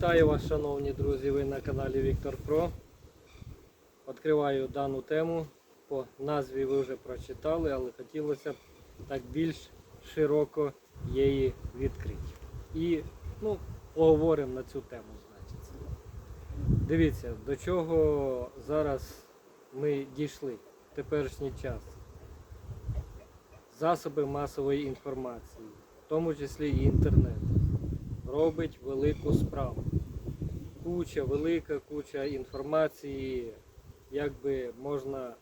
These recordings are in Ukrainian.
Вітаю вас, шановні друзі, ви на каналі Віктор Про. Відкриваю дану тему. По назві ви вже прочитали, але хотілося б так більш широко її відкрити. І ну, поговоримо на цю тему, значить. Дивіться, до чого зараз ми дійшли в теперішній час. Засоби масової інформації, в тому числі і інтернет, робить велику справу. Куча, велика куча інформації, якби можна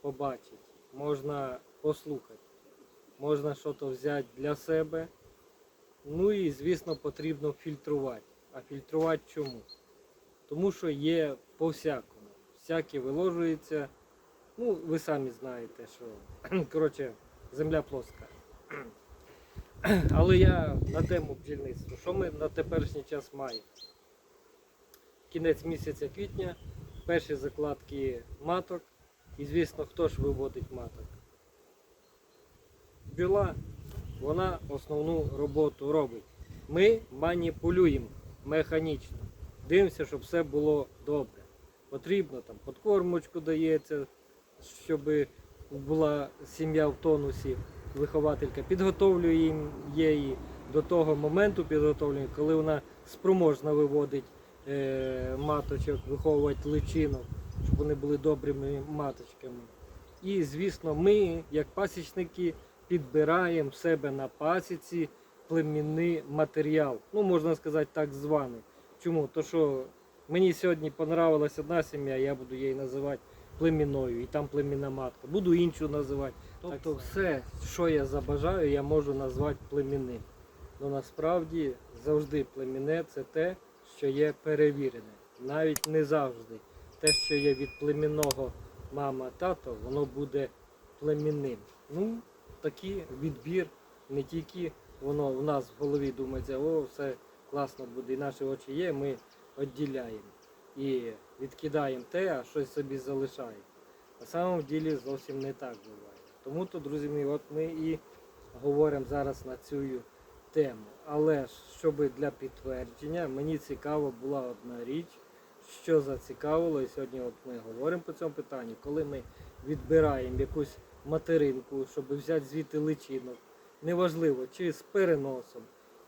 побачити, можна послухати, можна щось взяти для себе. Ну і, звісно, потрібно фільтрувати. А фільтрувати чому? Тому що є по-всякому. Всяке виложується. Ну, ви самі знаєте, що коротше, земля плоска. Але я на тему бджільництва. Що ми на теперішній час маємо? Кінець місяця квітня, перші закладки маток. І звісно, хто ж виводить маток? Бджола, вона основну роботу робить. Ми маніпулюємо механічно. Дивимося, щоб все було добре. Потрібно там подкормочку дається, щоб була сім'я в тонусі, вихователька підготовлює її до того моменту підготовлює, коли вона спроможна виводить маточок, виховувати личинок, щоб вони були добрими маточками. І, звісно, ми, як пасічники, підбираємо в себе на пасіці племінний матеріал. Ну, можна сказати, так званий. Чому? То що мені сьогодні понравилась одна сім'я, я буду її називати племінною, і там племінна матка. Буду іншу називати. Тобто все, що я забажаю, я можу назвати племінним. Ну насправді завжди племінне це те, що є перевірене. Навіть не завжди. Те, що є від племінного мама, тато, воно буде племінним. Ну, такий відбір, не тільки воно в нас в голові думається, о, все класно буде, і наші очі є, ми відділяємо і відкидаємо те, а щось собі залишаємо. На самом ділі зовсім не так буває. Тому то, друзі мої, от ми і говоримо зараз на цю тему. Але ж, щоб для підтвердження, мені цікава була одна річ, що зацікавило, і сьогодні от ми говоримо по цьому питанню, коли ми відбираємо якусь материнку, щоб взяти звідти личинок, неважливо, чи з переносом,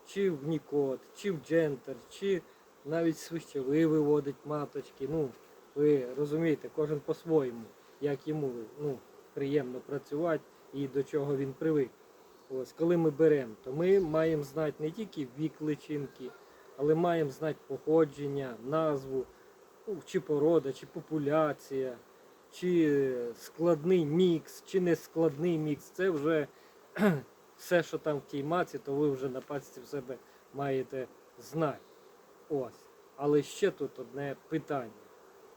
чи в Нікот, чи в Джентер, чи навіть свищевий виводить маточки. Ну, ви розумієте, кожен по-своєму, як йому ну, приємно працювати і до чого він привик. Ось, коли ми беремо, то ми маємо знати не тільки вік личинки, але маємо знати походження, назву, ну, чи порода, чи популяція, чи складний мікс, чи не складний мікс. Це вже все, що там в тій маці, то ви вже на пасіці в себе маєте знати. Ось. Але ще тут одне питання.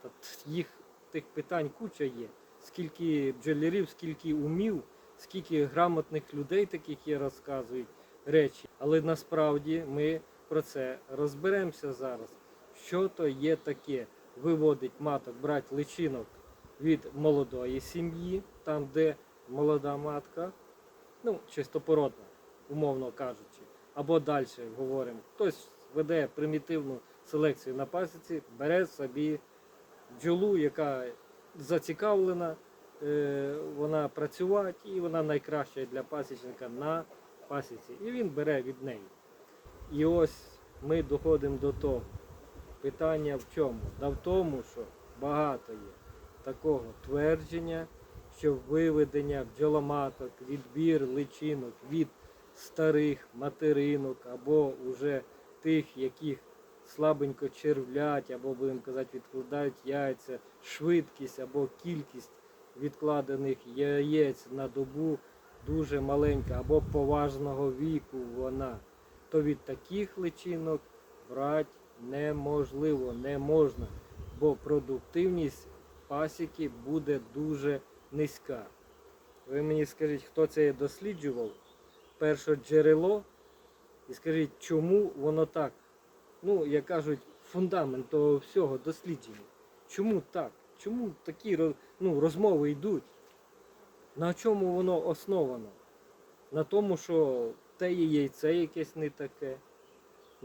От їх тих питань куча є. Скільки бджолярів, скільки умів, скільки грамотних людей таких є, розказують речі. Але насправді ми про це розберемося зараз. Що то є таке? Виводить маток, брати личинок від молодої сім'ї, там, де молода матка, ну, чистопородна, умовно кажучи. Або далі говоримо. Хтось веде примітивну селекцію на пасіці, бере собі бджолу, яка зацікавлена, вона працювати, і вона найкраща для пасічника на пасіці. І він бере від неї. І ось ми доходимо до того. Питання в чому? Да в тому, що багато є такого твердження, що виведення бджоломаток, відбір личинок від старих материнок або уже тих, яких слабенько червлять, або, будемо казати, відкладають яйця, швидкість або кількість відкладених яєць на добу дуже маленька, або поважного віку вона, то від таких личинок брати неможливо, не можна, бо продуктивність пасіки буде дуже низька. Ви мені скажіть, хто це досліджував? Перше джерело, і скажіть, чому воно так? Ну, як кажуть, фундамент того всього дослідження. Чому так? Чому такі ну, розмови йдуть? На чому воно основано? На тому, що те є яйце якесь не таке,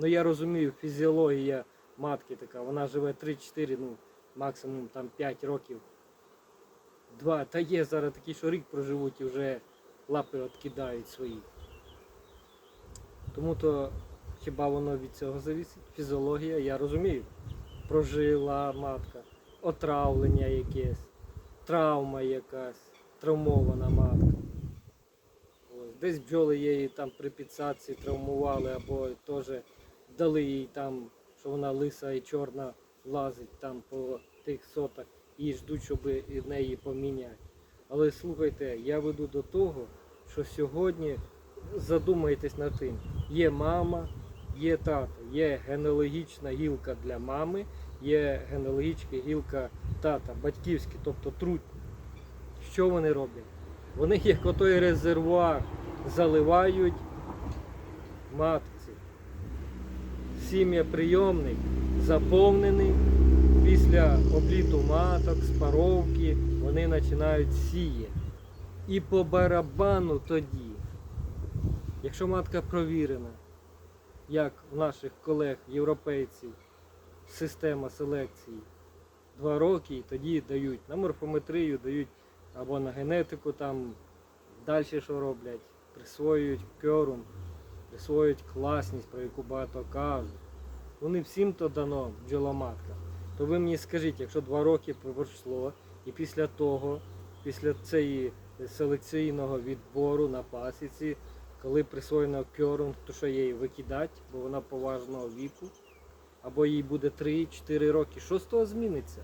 Ну я розумію, фізіологія матки така, вона живе 3-4, ну максимум там 5 років. Два. Та є зараз такі, що рік проживуть і вже лапи відкидають свої. Тому то хіба воно від цього завісить? Фізіологія, я розумію. Прожила матка, отравлення якесь, травма якась, травмована матка. Ось, десь бджоли її там при підсадці травмували, або теж дали їй там, що вона лиса і чорна лазить там по тих сотах і ждуть, щоб неї поміняти. Але слухайте, я веду до того, що сьогодні задумайтесь над тим, є мама, є тато, є генеалогічна гілка для мами, є генеалогічна гілка тата, батьківські, тобто трутні. Що вони роблять? Вони як отой резервуар заливають матці. Сім'я прийомник заповнений. Після обліту маток, спаровки вони починають сіяти. І по барабану тоді, якщо матка провірена, як в наших колег європейців, система селекції два роки, і тоді дають на морфометрію, дають або на генетику там далі що роблять, присвоюють кьорум, присвоюють класність, про яку багато кажуть. Вони всім то дано бджоломатка. То ви мені скажіть, якщо два роки пройшло, і після того, після цієї селекційного відбору на пасіці, коли присвоєно кьорум, то що її викидати, бо вона поважного віку, або їй буде 3-4 роки, що з того зміниться?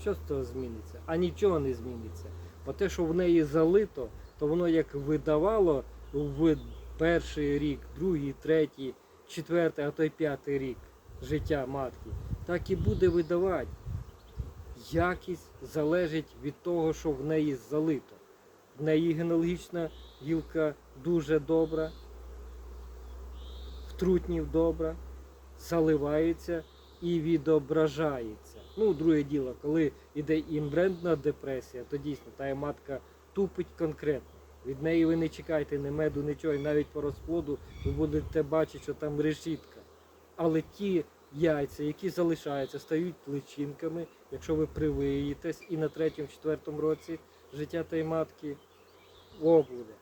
Що з того зміниться? А нічого не зміниться. Бо те, що в неї залито, то воно як видавало в перший рік, другий, третій, четвертий, а то й п'ятий рік життя матки, так і буде видавати. Якість залежить від того, що в неї залито. В неї генеалогічна гілка дуже добра, в трутнів добра, заливається і відображається. Ну, друге діло, коли йде імбрендна депресія, то дійсно та матка тупить конкретно. Від неї ви не чекайте ні меду, нічого, і навіть по розплоду ви будете бачити, що там решітка. Але ті яйця, які залишаються, стають личинками, якщо ви привиєтесь і на третьому-четвертому році життя тієї матки о буде.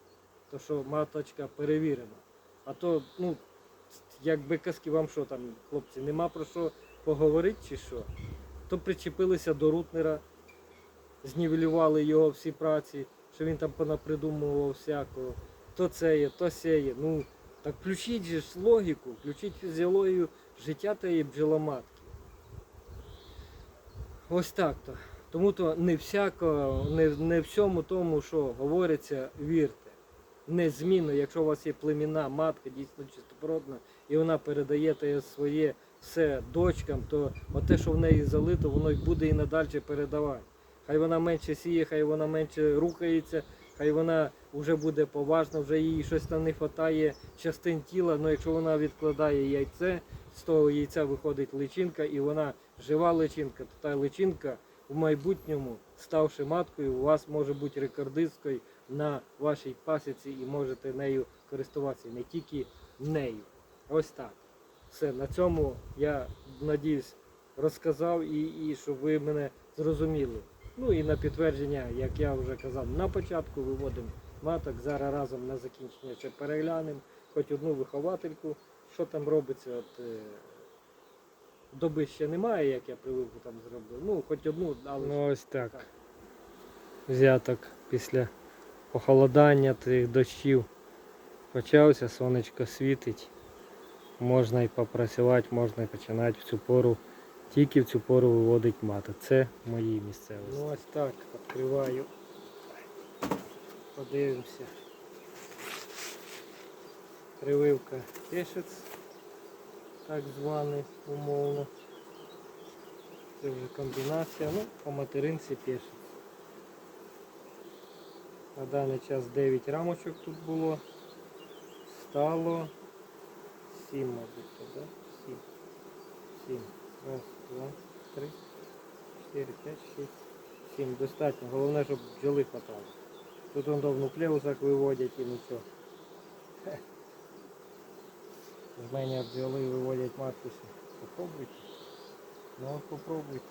То що маточка перевірена. А то, ну, якби казки вам що там, хлопці, нема про що поговорити чи що, то причепилися до рутнера, знівелювали його всі праці, що він там понапридумував всякого. То це є, то сє є. Ну, так включіть же ж логіку, включіть фізіологію життя тієї бджоломатки. Ось так то. Тому то не всяко, не, не всьому тому, що говориться, вірте. Незмінно, якщо у вас є племінна матка, дійсно чистопородна, і вона передає те своє все дочкам, то те, що в неї залито, воно й буде і надалі передавати. Хай вона менше сіє, хай вона менше рухається, хай вона вже буде поважна, вже їй щось там не вистачає частин тіла, але якщо вона відкладає яйце, з того яйця виходить личинка, і вона жива личинка, то та личинка в майбутньому, ставши маткою, у вас може бути рекордисткою на вашій пасіці і можете нею користуватися, не тільки нею. Ось так. Все, на цьому я надіюсь розказав і, і щоб ви мене зрозуміли. Ну і на підтвердження, як я вже казав на початку, виводимо маток. Зараз разом на закінчення ще переглянемо, хоч одну виховательку, що там робиться. От, е, доби ще немає, як я прививку там зробив. Ну, хоч одну, але. Ну ось так. так. Взяток після похолодання тих дощів почався, сонечко світить. Можна і попрацювати, можна і починати в цю пору. Тільки в цю пору виводить мати. Це мої місцевості. Ну ось так, відкриваю. Подивимося. Прививка пешець, так званий умовно. Це вже комбінація, ну, по материнці пешець. На даний час 9 рамочок тут було. Стало 7, мабуть, так? Да? 7. 7. Раз, два, три, чотири, п'ять, шість, сім. Достатньо. Головне, щоб бджоли хватало. Тут он в нуклеусах виводять і нічого. Хе. жменя бджоли виводять матку. Попробуйте. Ну попробуйте.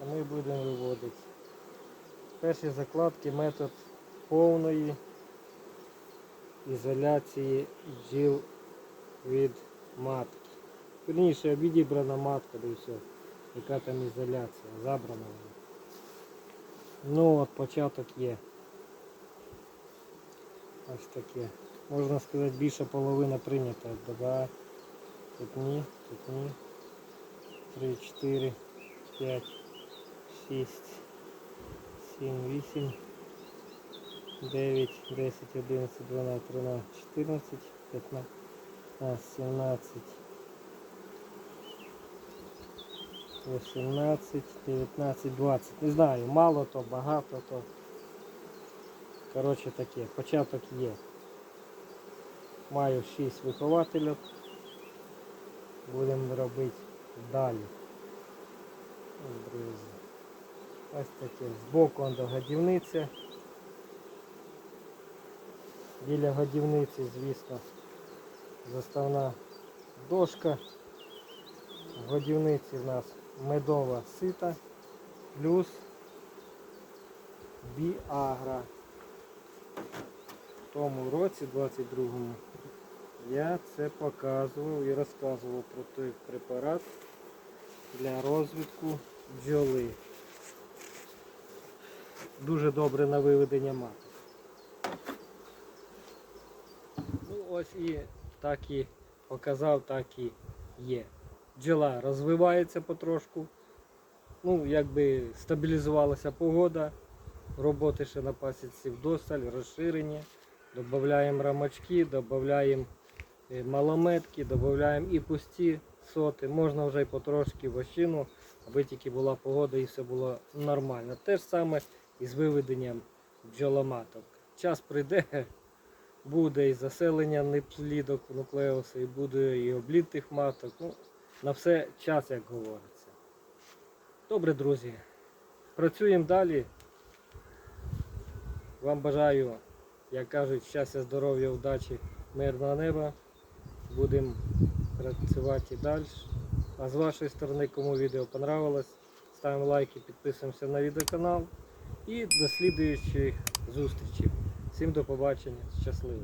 А ми будемо виводити. Перші закладки метод повної ізоляції бджіл від матки. Вірніше відібрана матка, да і все. Яка там ізоляція, забрана вона. Ну от початок є. Ось таке. Можна сказати, більше половина прийнята. Два, тут ні, тут ні. Три, чотири, п'ять, шість, сім, вісім, дев'ять, десять, одинадцять, дванадцять, тринадцять, чотирнадцять, п'ятнадцять, сімнадцять. 18, 19, 20. Не знаю, мало то, багато то. Коротше таке, початок є. Маю 6 вихователів. Будемо робити далі. Друзі. Ось таке. Збоку до годівниця. Біля годівниці, звісно, заставна дошка. В годівниці в нас медова сита плюс біагра. В тому році, 22-му, я це показував і розказував про той препарат для розвитку бджоли. Дуже добре на виведення маток. Ну ось і так і показав, так і є. Бджола розвивається потрошку. Ну, якби стабілізувалася погода, роботи ще на пасіці вдосталь, розширення. Додаємо рамочки, додаємо е, малометки, додаємо і пусті соти. Можна вже й потрошки вощину, аби тільки була погода і все було нормально. Те ж саме і з виведенням бджоломаток. Час прийде, буде і заселення неплідок нуклеусу, і буде і обліт тих маток. Ну, на все час, як говориться. Добре, друзі. Працюємо далі. Вам бажаю, як кажуть, щастя, здоров'я, удачі, мирного неба. Будемо працювати і далі. А з вашої сторони, кому відео понравилось, ставимо лайки, підписуємося на відеоканал. І до слідуючих зустрічей. Всім до побачення. Щасливо!